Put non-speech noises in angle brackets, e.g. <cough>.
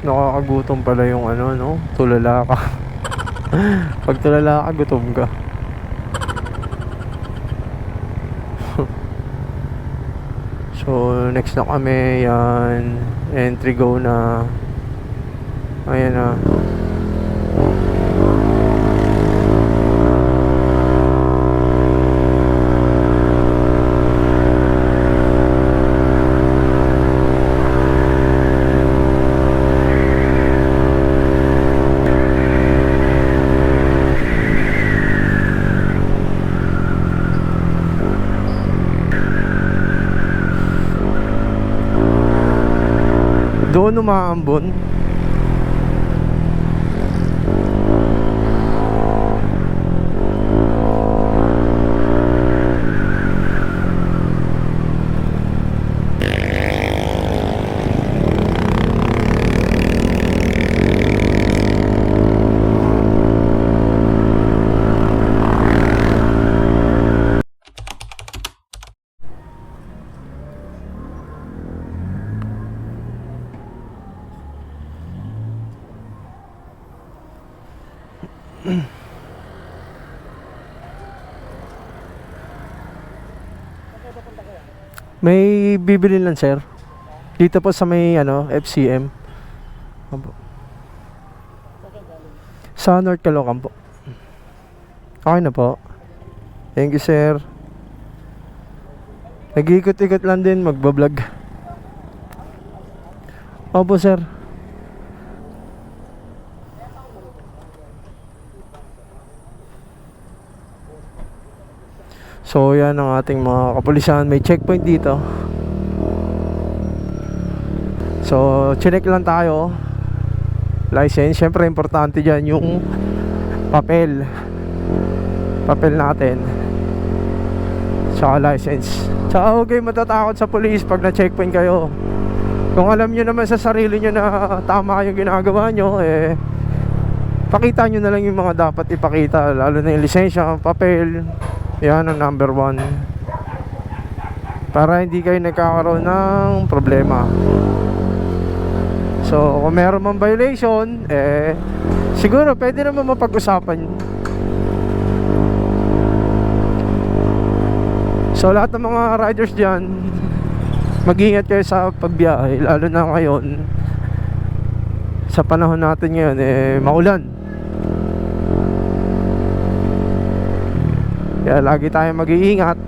Nakakagutom pala yung ano, no? Tulala ka. <laughs> Pag tulala ka, gutom ka. <laughs> so, next na kami, yan. Entry go na. Ayan na. Doon umaambon. <clears throat> May bibili lang sir. Dito po sa may ano, FCM. Sa North Caloocan po. Okay na po. Thank you sir. Nag-ikot-ikot lang din, magbablog. Opo sir. So yan ang ating mga kapulisan. May checkpoint dito. So chinek lang tayo. License. Siyempre importante dyan yung papel. Papel natin. Tsaka license. Tsaka huwag kayo matatakot sa police pag na-checkpoint kayo. Kung alam nyo naman sa sarili nyo na tama yung ginagawa nyo, eh, pakita nyo na lang yung mga dapat ipakita. Lalo na yung lisensya, papel, yan ang number one. Para hindi kayo nagkakaroon ng problema. So, kung meron mang violation, eh, siguro pwede naman mapag-usapan. So, lahat ng mga riders dyan, mag-ingat kayo sa pagbiyahe, lalo na ngayon, sa panahon natin ngayon, eh, maulan. Kaya lagi tayo mag-iingat.